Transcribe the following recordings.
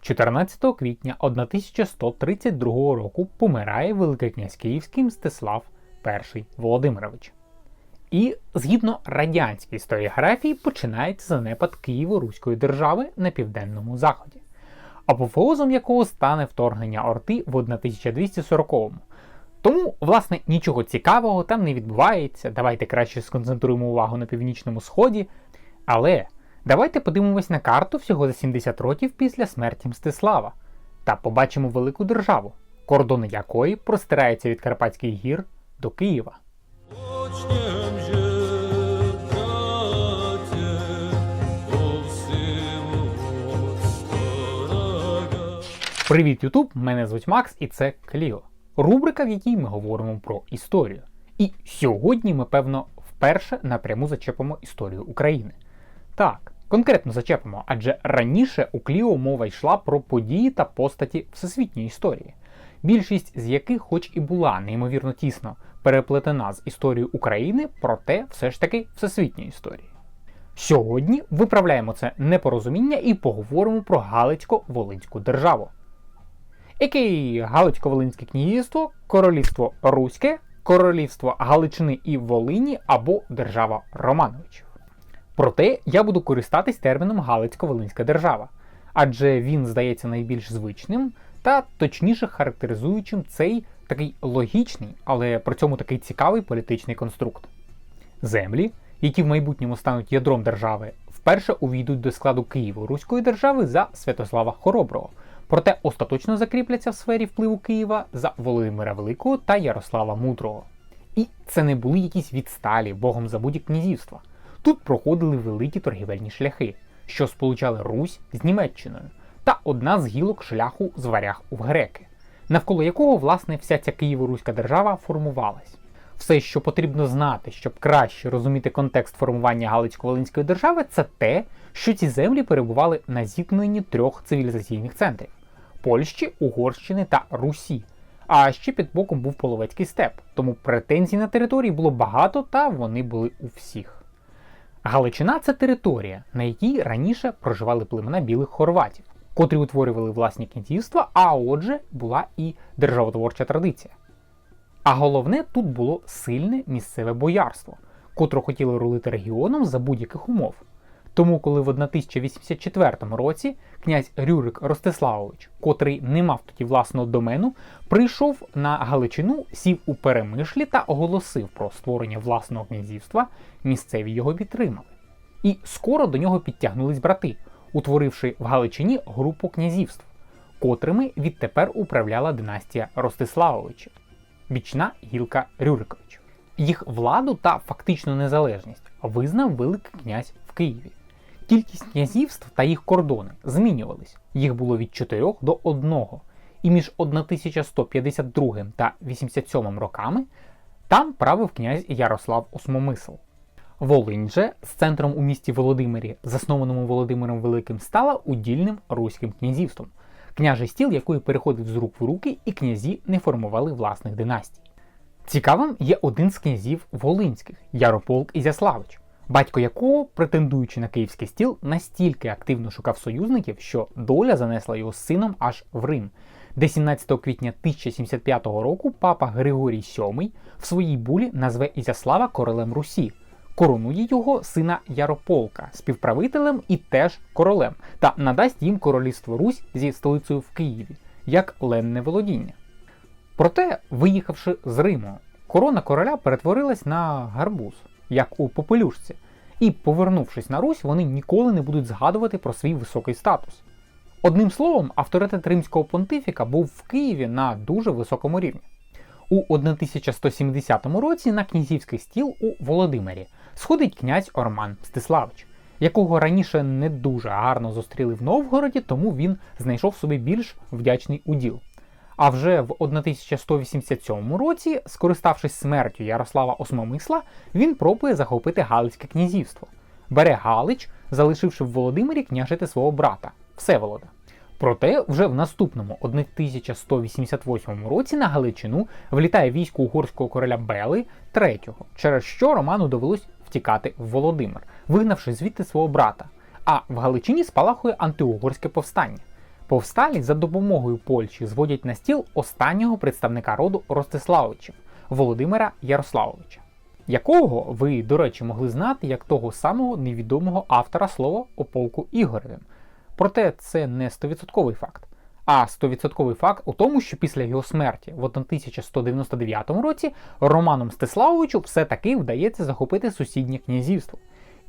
14 квітня 1132 року помирає Великий князь Київський Мстислав І Володимирович. І згідно радянської історіографії починається занепад Києво-Руської держави на південному заході, апофеозом якого стане вторгнення Орти в 1240-му. Тому, власне, нічого цікавого там не відбувається. Давайте краще сконцентруємо увагу на північному сході. Але давайте подивимось на карту всього за 70 років після смерті Мстислава та побачимо велику державу, кордони якої простираються від Карпатських гір до Києва. Привіт, Ютуб! Мене звуть Макс і це Кліо. Рубрика, в якій ми говоримо про історію. І сьогодні ми, певно, вперше напряму зачепимо історію України. Так, конкретно зачепимо, адже раніше у Кліо мова йшла про події та постаті всесвітньої історії, більшість з яких, хоч і була неймовірно тісно переплетена з історією України, проте все ж таки всесвітньої історії. Сьогодні виправляємо це непорозуміння і поговоримо про Галицько-Волинську державу. Який Галицько-Волинське князівство, Королівство Руське, Королівство Галичини і Волині або Держава Романовичів. Проте я буду користатись терміном Галицько-Волинська держава, адже він здається найбільш звичним та точніше характеризуючим цей такий логічний, але при цьому такий цікавий політичний конструкт. Землі, які в майбутньому стануть ядром держави, вперше увійдуть до складу Києво-Руської держави за Святослава Хороброго, проте остаточно закріпляться в сфері впливу Києва за Володимира Великого та Ярослава Мудрого. І це не були якісь відсталі, богом забуті князівства. Тут проходили великі торгівельні шляхи, що сполучали Русь з Німеччиною, та одна з гілок шляху з варяг у греки, навколо якого власне вся ця Києво-Руська держава формувалась. Все, що потрібно знати, щоб краще розуміти контекст формування Галицько-Волинської держави, це те, що ці землі перебували на зіткненні трьох цивілізаційних центрів Польщі, Угорщини та Русі. А ще під боком був половецький степ, тому претензій на території було багато та вони були у всіх. Галичина це територія, на якій раніше проживали племена білих хорватів, котрі утворювали власні князівства, а отже, була і державотворча традиція. А головне, тут було сильне місцеве боярство, котре хотіло рулити регіоном за будь-яких умов. Тому, коли в 1084 році князь Рюрик Ростиславович, котрий не мав тоді власного домену, прийшов на Галичину, сів у перемишлі та оголосив про створення власного князівства, місцеві його підтримали. І скоро до нього підтягнулись брати, утворивши в Галичині групу князівств, котрими відтепер управляла династія Ростиславовичів, бічна гілка Рюриковичів. Їх владу та фактичну незалежність визнав Великий князь в Києві. Кількість князівств та їх кордони змінювались. Їх було від 4 до 1. І між 1152 та 87 роками там правив князь Ярослав Осмомисл. Волинь же з центром у місті Володимирі, заснованому Володимиром Великим, стала удільним руським князівством, княжий стіл якої переходив з рук в руки, і князі не формували власних династій. Цікавим є один з князів Волинських Ярополк Ізяславич, батько якого, претендуючи на київський стіл, настільки активно шукав союзників, що доля занесла його з сином аж в Рим, де 17 квітня 1075 року папа Григорій VII в своїй булі назве Ізяслава королем Русі, коронує його сина Ярополка співправителем і теж королем, та надасть їм королівство Русь зі столицею в Києві як ленне володіння. Проте, виїхавши з Риму, корона короля перетворилась на гарбуз, як у попелюшці, і, повернувшись на Русь, вони ніколи не будуть згадувати про свій високий статус. Одним словом, авторитет римського понтифіка був в Києві на дуже високому рівні. У 1170 році на князівський стіл у Володимирі сходить князь Орман Мстиславич, якого раніше не дуже гарно зустріли в Новгороді, тому він знайшов собі більш вдячний уділ. А вже в 1187 році, скориставшись смертю Ярослава Осмомисла, він пробує захопити Галицьке князівство. Бере Галич, залишивши в Володимирі княжити свого брата Всеволода. Проте вже в наступному 1188 році на Галичину влітає військо угорського короля Бели III, через що Роману довелось втікати в Володимир, вигнавши звідти свого брата. А в Галичині спалахує антиугорське повстання. Повсталі за допомогою Польщі зводять на стіл останнього представника роду Ростиславичів Володимира Ярославовича, якого ви, до речі, могли знати як того самого невідомого автора слова о полку Ігоревим. Проте це не 100% факт. А 100% факт у тому, що після його смерті в 1199 році Роману Мстиславовичу все-таки вдається захопити сусіднє князівство.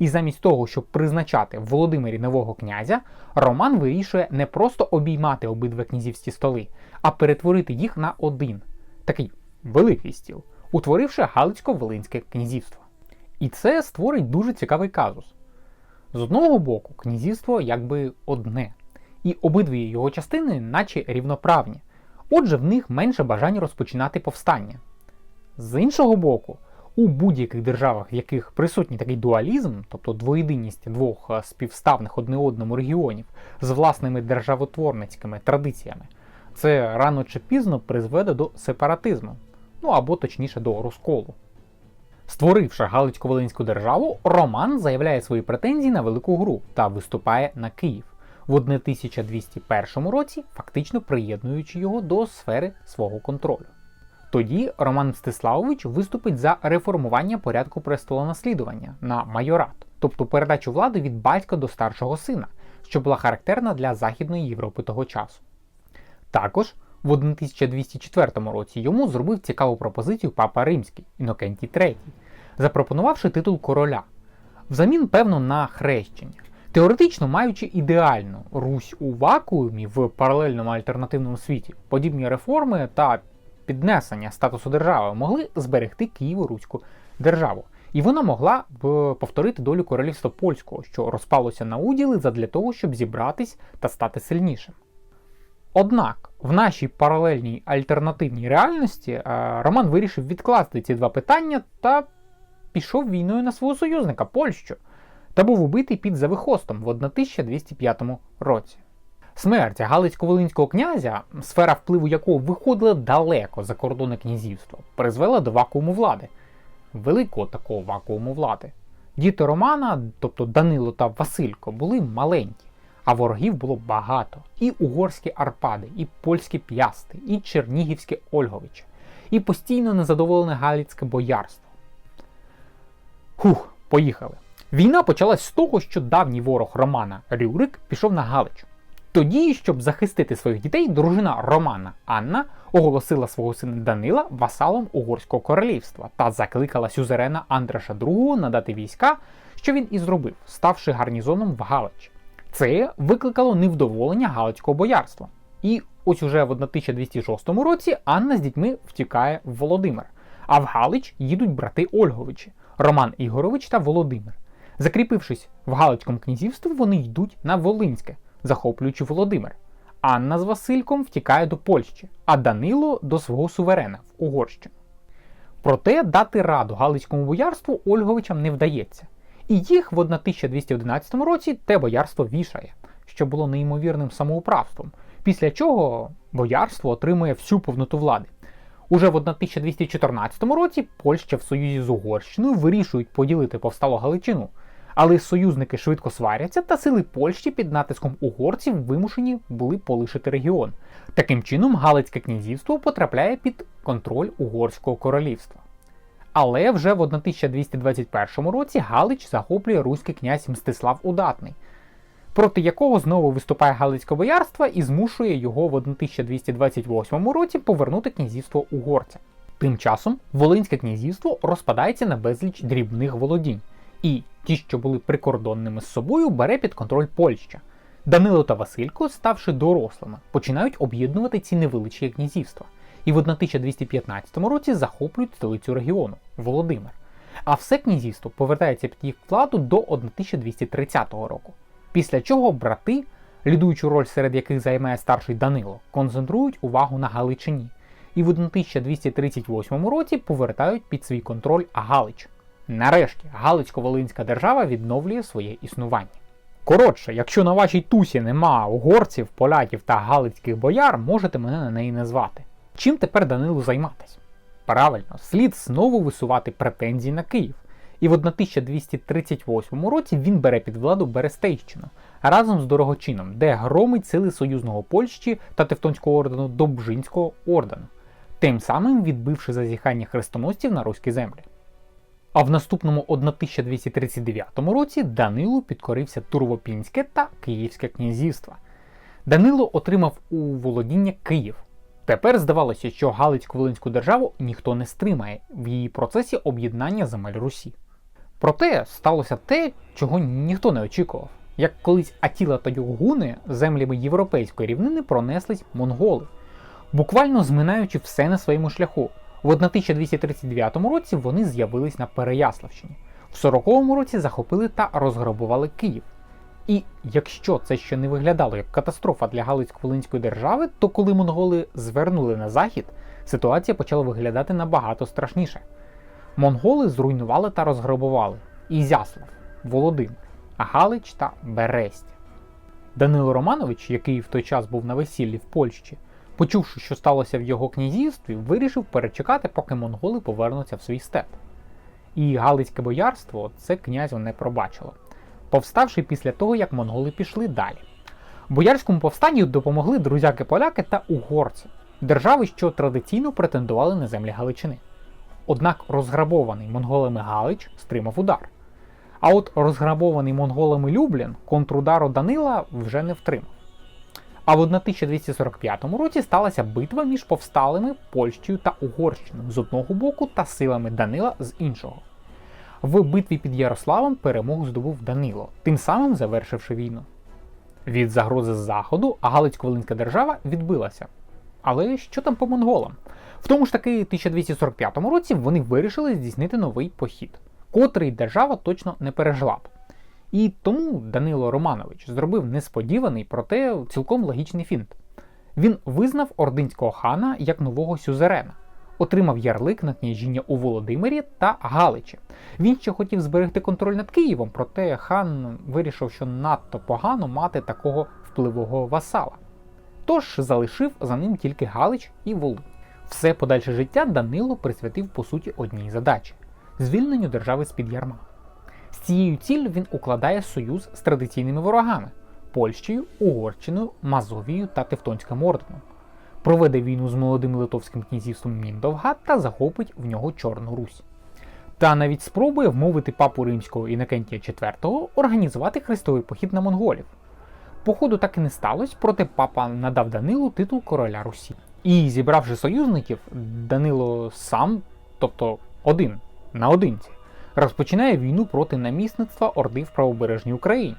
І замість того, щоб призначати в Володимирі нового князя, Роман вирішує не просто обіймати обидва князівські столи, а перетворити їх на один такий великий стіл, утворивши Галицько-Волинське князівство. І це створить дуже цікавий казус. З одного боку, князівство якби одне, і обидві його частини, наче рівноправні. Отже, в них менше бажань розпочинати повстання. З іншого боку, у будь-яких державах, в яких присутній такий дуалізм, тобто двоєдинність двох е, співставних одне одному регіонів з власними державотворницькими традиціями, це рано чи пізно призведе до сепаратизму, ну або точніше до розколу. Створивши Галицько-Волинську державу, Роман заявляє свої претензії на Велику Гру та виступає на Київ в 1201 році, фактично приєднуючи його до сфери свого контролю. Тоді Роман Мстиславович виступить за реформування порядку престолонаслідування на майорат, тобто передачу влади від батька до старшого сина, що була характерна для Західної Європи того часу. Також в 1204 році йому зробив цікаву пропозицію папа Римський Інокентій III, запропонувавши титул короля, взамін, певно, на хрещення. Теоретично маючи ідеальну Русь у вакуумі в паралельному альтернативному світі, подібні реформи та піднесення статусу держави могли зберегти Києво-Руську державу. І вона могла б повторити долю королівства польського, що розпалося на уділи задля того, щоб зібратись та стати сильнішим. Однак в нашій паралельній альтернативній реальності е, Роман вирішив відкласти ці два питання та пішов війною на свого союзника Польщу та був убитий під Завихостом в 1205 році. Смерть Галицько-Волинського князя, сфера впливу якого виходила далеко за кордони князівства, призвела до вакууму влади, великого такого вакууму влади. Діти Романа, тобто Данило та Василько, були маленькі, а ворогів було багато: і угорські Арпади, і польські п'ясти, і чернігівське Ольговичі, і постійно незадоволене галицьке боярство. Хух, поїхали. Війна почалась з того, що давній ворог Романа Рюрик пішов на Галич. Тоді, щоб захистити своїх дітей, дружина Романа Анна оголосила свого сина Данила васалом Угорського королівства та закликала сюзерена Андраша II надати війська, що він і зробив, ставши гарнізоном в Галич. Це викликало невдоволення Галицького боярства. І ось уже в 1206 році Анна з дітьми втікає в Володимир, а в Галич їдуть брати Ольговичі Роман Ігорович та Володимир. Закріпившись в Галицькому князівстві, вони йдуть на Волинське, захоплюючи Володимир. Анна з Васильком втікає до Польщі, а Данило до свого суверена в Угорщину. Проте дати раду Галицькому боярству Ольговичам не вдається. І їх в 1211 році те боярство вішає, що було неймовірним самоуправством, після чого боярство отримує всю повноту влади. Уже в 1214 році Польща в союзі з Угорщиною вирішують поділити повсталу Галичину, але союзники швидко сваряться, та сили Польщі під натиском угорців вимушені були полишити регіон. Таким чином, Галицьке князівство потрапляє під контроль Угорського королівства. Але вже в 1221 році Галич захоплює руський князь Мстислав Удатний, проти якого знову виступає Галицьке боярство і змушує його в 1228 році повернути князівство угорця. Тим часом Волинське князівство розпадається на безліч дрібних володінь, і ті, що були прикордонними з собою, бере під контроль Польща. Данило та Василько, ставши дорослими, починають об'єднувати ці невеличкі князівства, і в 1215 році захоплюють столицю регіону Володимир. А все князівство повертається під їх владу до 1230 року. Після чого брати, лідуючу роль серед яких займає старший Данило, концентрують увагу на Галичині і в 1238 році повертають під свій контроль Галич. Нарешті Галицько-Волинська держава відновлює своє існування. Коротше, якщо на вашій тусі нема угорців, поляків та галицьких бояр, можете мене на неї не звати. Чим тепер Данилу займатись? Правильно, слід знову висувати претензії на Київ І в 1238 році він бере під владу Берестейщину разом з Дорогочином, де громить сили союзного Польщі та Тевтонського ордену Добжинського ордену, тим самим відбивши зазіхання хрестоносців на руські землі. А в наступному 1239 році Данилу підкорився Турвопінське та Київське князівства. Данило отримав у володіння Київ. Тепер здавалося, що Галицько-Волинську державу ніхто не стримає в її процесі об'єднання земель Русі. Проте сталося те, чого ніхто не очікував. Як колись Атіла та Югуни землями європейської рівнини пронеслись монголи, буквально зминаючи все на своєму шляху. В 1239 році вони з'явились на Переяславщині. В 40-му році захопили та розграбували Київ. І якщо це ще не виглядало як катастрофа для Галицько-Волинської держави, то коли монголи звернули на захід, ситуація почала виглядати набагато страшніше. Монголи зруйнували та розграбували Ізяслав, Володимир, Галич та Бересть. Данило Романович, який в той час був на весіллі в Польщі, почувши, що сталося в його князівстві, вирішив перечекати, поки монголи повернуться в свій степ. І Галицьке боярство це князю не пробачило, повставши після того, як монголи пішли далі. Боярському повстанню допомогли друзяки-поляки та угорці, держави, що традиційно претендували на землі Галичини. Однак розграбований монголами Галич стримав удар. А от розграбований монголами Люблін контрудару Данила вже не втримав. А в 1245 році сталася битва між повсталими Польщею та Угорщиною з одного боку та силами Данила з іншого. В битві під Ярославом перемогу здобув Данило, тим самим завершивши війну. Від загрози з заходу Галицько-Волинська держава відбилася. Але що там по монголам? В тому ж таки 1245 році вони вирішили здійснити новий похід, котрий держава точно не пережила б. І тому Данило Романович зробив несподіваний, проте цілком логічний фінт. Він визнав ординського хана як нового сюзерена, отримав ярлик на княжіння у Володимирі та Галичі. Він ще хотів зберегти контроль над Києвом, проте хан вирішив, що надто погано мати такого впливового васала. Тож залишив за ним тільки Галич і Волинь. Все подальше життя Данило присвятив по суті одній задачі звільненню держави з-під ярма. З цією ціллю він укладає союз з традиційними ворогами Польщею, Угорщиною, Мазовією та Тевтонським орденом. Проведе війну з молодим литовським князівством Міндовга та захопить в нього Чорну Русь. Та навіть спробує вмовити папу римського Інокентія IV організувати хрестовий похід на монголів. Походу так і не сталося, проте папа надав Данилу титул короля Русі. І зібравши союзників, Данило сам, тобто один наодинці, розпочинає війну проти намісництва Орди в правобережній Україні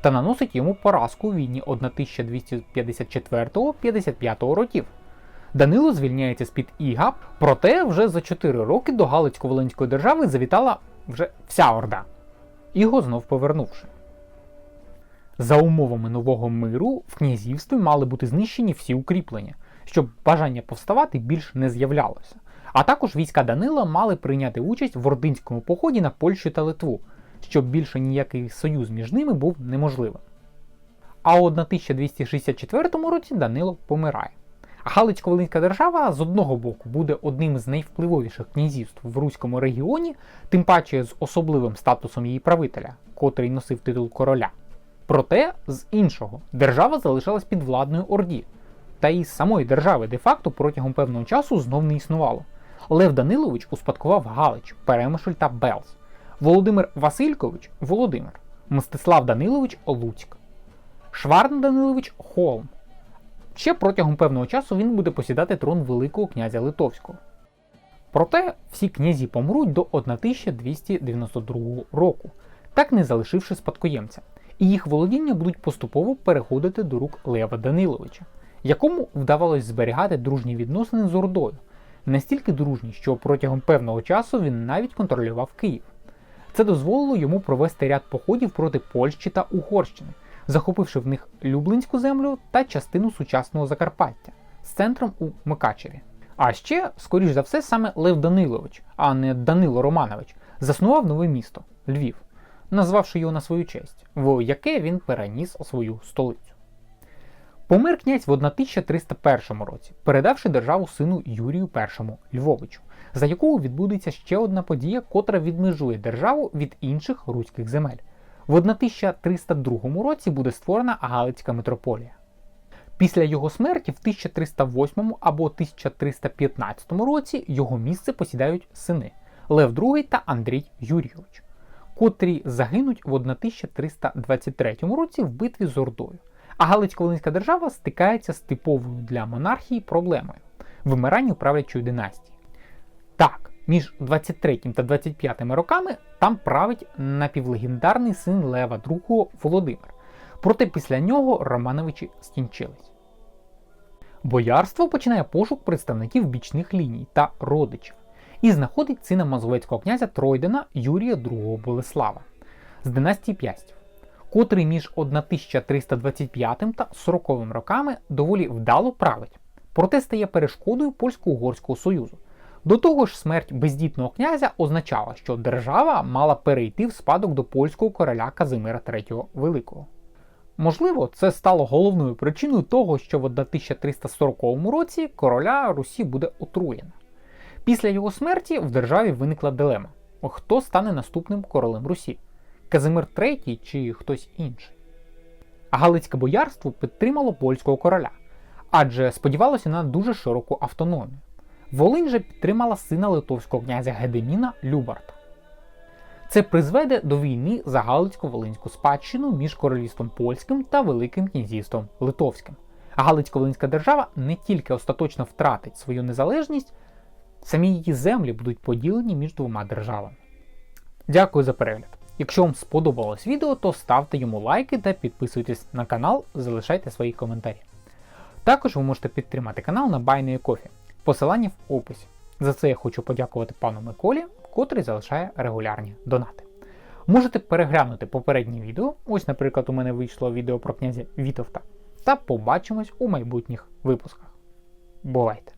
та наносить йому поразку у війні 1254-55 років. Данило звільняється з-під Іга, проте вже за 4 роки до Галицько-Волинської держави завітала вже вся Орда, його знов повернувши. За умовами нового миру в князівстві мали бути знищені всі укріплення, щоб бажання повставати більш не з'являлося. А також війська Данила мали прийняти участь в ординському поході на Польщу та Литву, щоб більше ніякий союз між ними був неможливим. А у 1264 році Данило помирає. А Галицько-Волинська держава з одного боку буде одним з найвпливовіших князівств в Руському регіоні, тим паче з особливим статусом її правителя, котрий носив титул короля. Проте, з іншого, держава залишалась під владною Орді, та і самої держави де-факто протягом певного часу знов не існувало. Лев Данилович успадкував Галич, Перемишль та Белз, Володимир Василькович Володимир, Мстислав Данилович Луцьк, Шварн Данилович Холм. Ще протягом певного часу він буде посідати трон Великого князя Литовського. Проте всі князі помруть до 1292 року, так не залишивши спадкоємця, і їх володіння будуть поступово переходити до рук Лева Даниловича, якому вдавалось зберігати дружні відносини з Ордою, настільки дружні, що протягом певного часу він навіть контролював Київ. Це дозволило йому провести ряд походів проти Польщі та Угорщини, захопивши в них Люблинську землю та частину сучасного Закарпаття з центром у Микачеві. А ще, скоріш за все, саме Лев Данилович, а не Данило Романович, заснував нове місто Львів, назвавши його на свою честь, в яке він переніс свою столицю. Помер князь в 1301 році, передавши державу сину Юрію І Львовичу, за якого відбудеться ще одна подія, котра відмежує державу від інших руських земель. В 1302 році буде створена Галицька митрополія. Після його смерті в 1308 або 1315 році його місце посідають сини Лев II та Андрій Юрійович, котрі загинуть в 1323 році в битві з Ордою. А Галицько-Волинська держава стикається з типовою для монархії проблемою вимиранню правлячої династії. Так, між 23 та 25 роками там править напівлегендарний син Лева II Володимир. Проте після нього Романовичі скінчились. Боярство починає пошук представників бічних ліній та родичів і знаходить сина мазовецького князя Тройдена Юрія II Болеслава з династії Пястів, котрий між 1325 та 40 роками доволі вдало править, проте стає перешкодою польсько-угорського союзу. До того ж, смерть бездітного князя означала, що держава мала перейти в спадок до польського короля Казимира III Великого. Можливо, це стало головною причиною того, що в 1340 році короля Русі буде отруєно. Після його смерті в державі виникла дилема: хто стане наступним королем Русі? Казимир III чи хтось інший? Галицьке боярство підтримало польського короля, адже сподівалося на дуже широку автономію. Волинь же підтримала сина литовського князя Гедеміна Любарта. Це призведе до війни за Галицько-Волинську спадщину між королівством польським та Великим князівством Литовським. А Галицько-Волинська держава не тільки остаточно втратить свою незалежність, самі її землі будуть поділені між двома державами. Дякую за перегляд. Якщо вам сподобалось відео, то ставте йому лайки та підписуйтесь на канал, залишайте свої коментарі. Також ви можете підтримати канал на Байної Кофі, посилання в описі. За це я хочу подякувати пану Миколі, котрий залишає регулярні донати. Можете переглянути попередні відео, ось, наприклад, у мене вийшло відео про князя Вітовта, та побачимось у майбутніх випусках. Бувайте!